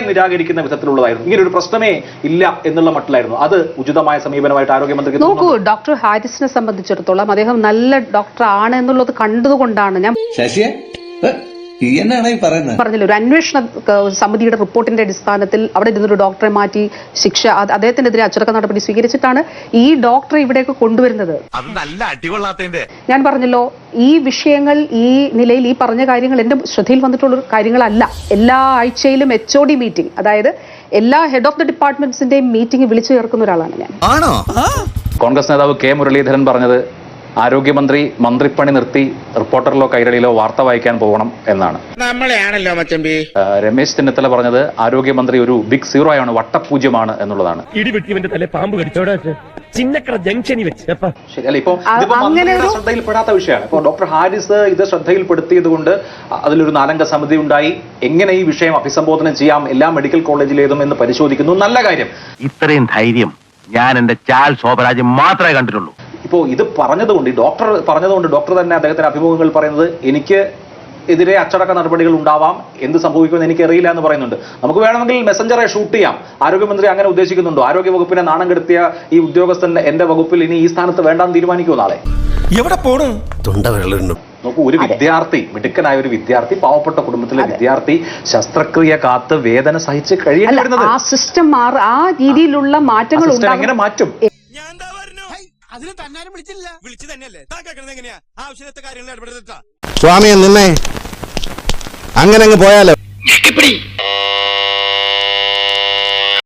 നിരാകരിക്കുന്ന വിധത്തിലുള്ളതായിരുന്നു. ഇങ്ങനെ ഒരു പ്രശ്നമേ ഇല്ല എന്നുള്ള മട്ടിലായിരുന്നു. അത് ഉചിതമായ സമീപനമായിട്ട് ആരോഗ്യമന്ത്രിക്ക് നോക്കൂ? ഡോക്ടർ ഹാരിസിനെ സംബന്ധിച്ചിടത്തോളം അദ്ദേഹം നല്ല ഡോക്ടർ ആണ് എന്നുള്ളത് കണ്ടതുകൊണ്ടാണ്. ഞാൻ പറഞ്ഞല്ലോ ഒരു അന്വേഷണ സമിതിയുടെ റിപ്പോർട്ടിന്റെ അടിസ്ഥാനത്തിൽ അവിടെ ഇരുന്നൊരു ഡോക്ടറെ മാറ്റി ശിക്ഷ അദ്ദേഹത്തിനെതിരെ അച്ചടക്ക നടപടി സ്വീകരിച്ചിട്ടാണ് ഈ ഡോക്ടറെ ഇവിടേക്ക് കൊണ്ടുവരുന്നത്. അത് നല്ല അടികൊള്ളാത്തതിന്റെ. ഞാൻ പറഞ്ഞല്ലോ ഈ വിഷയങ്ങൾ ഈ നിലയിൽ ഈ പറഞ്ഞ കാര്യങ്ങൾ എന്റെ ശ്രദ്ധയിൽ വന്നിട്ടുള്ള കാര്യങ്ങളല്ല. എല്ലാ ആഴ്ചയിലും എച്ച് ഒ ഡി മീറ്റിംഗ് അതായത് എല്ലാ ഹെഡ് ഓഫ് ദി ഡിപ്പാർട്ട്മെന്റ്സിന്റെയും മീറ്റിംഗ് വിളിച്ചു ചേർക്കുന്ന ഒരാളാണ് ഞാൻ. ആണോ? കോൺഗ്രസ് നേതാവ് കെ മുരളീധരൻ പറഞ്ഞത് ആരോഗ്യമന്ത്രി മന്ത്രിപ്പണി നിർത്തി റിപ്പോർട്ടറിലോ കൈരളിയിലോ വാർത്ത വായിക്കാൻ പോകണം എന്നാണ്. നമ്മളെയാണല്ലോ മച്ചമ്പി. രമേശ് ചെന്നിത്തല പറഞ്ഞത് ആരോഗ്യമന്ത്രി ഒരു ബിഗ് സീറോ ആണ് വട്ടപൂജ്യമാണ് എന്നുള്ളതാണ്. ഇടിവെട്ടിവന്റെ തല പാമ്പ് കടിച്ചോടാ ചിന്നക്കട ജംഗ്ഷനിൽ വെച്ച്. ശരിയല്ല? ഇപ്പൊ ഇതിപ്പോ ശ്രദ്ധയിൽപ്പെടാത്ത വിഷയമാണ്. ഇപ്പൊ ഡോക്ടർ ഹാരിസ് ഇത് ശ്രദ്ധയിൽപ്പെടുത്തിയത് കൊണ്ട് അതിലൊരു നാലംഗ സമിതി ഉണ്ടായി. എങ്ങനെ ഈ വിഷയം അഭിസംബോധന ചെയ്യാം? എല്ലാ മെഡിക്കൽ കോളേജിലേതും എന്ന് പരിശോധിക്കുന്നു. നല്ല കാര്യം. ഇത്രയും ധൈര്യം ഞാൻ എന്റെ ചാൽ ശോഭരാജ് മാത്രമേ കണ്ടിട്ടുള്ളൂ. ഇപ്പോ ഇത് പറഞ്ഞതുകൊണ്ട് ഈ ഡോക്ടർ പറഞ്ഞതുകൊണ്ട് ഡോക്ടർ തന്നെ അദ്ദേഹത്തിന്റെ അഭിമുഖങ്ങൾ പറയുന്നത് എനിക്ക് എതിരെ അച്ചടക്ക നടപടികൾ ഉണ്ടാവാം എന്ത് സംഭവിക്കുമെന്ന് എനിക്കറിയില്ല എന്ന് പറയുന്നുണ്ട്. നമുക്ക് വേണമെങ്കിൽ മെസ്സഞ്ചറെ ഷൂട്ട് ചെയ്യാം. ആരോഗ്യമന്ത്രി അങ്ങനെ ഉദ്ദേശിക്കുന്നുണ്ടോ? ആരോഗ്യ വകുപ്പിനെ നാണം കെടുത്തിയ ഈ ഉദ്യോഗസ്ഥൻ എന്റെ വകുപ്പിൽ ഇനി ഈ സ്ഥാനത്ത് വേണ്ടാന്ന് തീരുമാനിക്കുമോ നാളെ? എവിടെ പോണു? നോക്കൂ ഒരു വിദ്യാർത്ഥി മിടുക്കനായ ഒരു വിദ്യാർത്ഥി പാവപ്പെട്ട കുടുംബത്തിലെ വിദ്യാർത്ഥി ശസ്ത്രക്രിയ കാത്ത് വേദന സഹിച്ച് കഴിയേണ്ടി അല്ല വരുന്നത്. ആ സിസ്റ്റം മാറി ആ രീതിയിലുള്ള മാറ്റങ്ങൾ എങ്ങനെ മാറ്റും? അതിന് തന്നാരും വിളിച്ചില്ല. വിളിച്ചു തന്നെയല്ലേ? താ കേൾക്കണത് എങ്ങനെയാ? ആവശ്യത്തെ കാര്യങ്ങൾ ഇടപെടുത്തിട്ടാ സ്വാമിയെ നിന്നെ. അങ്ങനെ അങ്ങ് പോയാലോ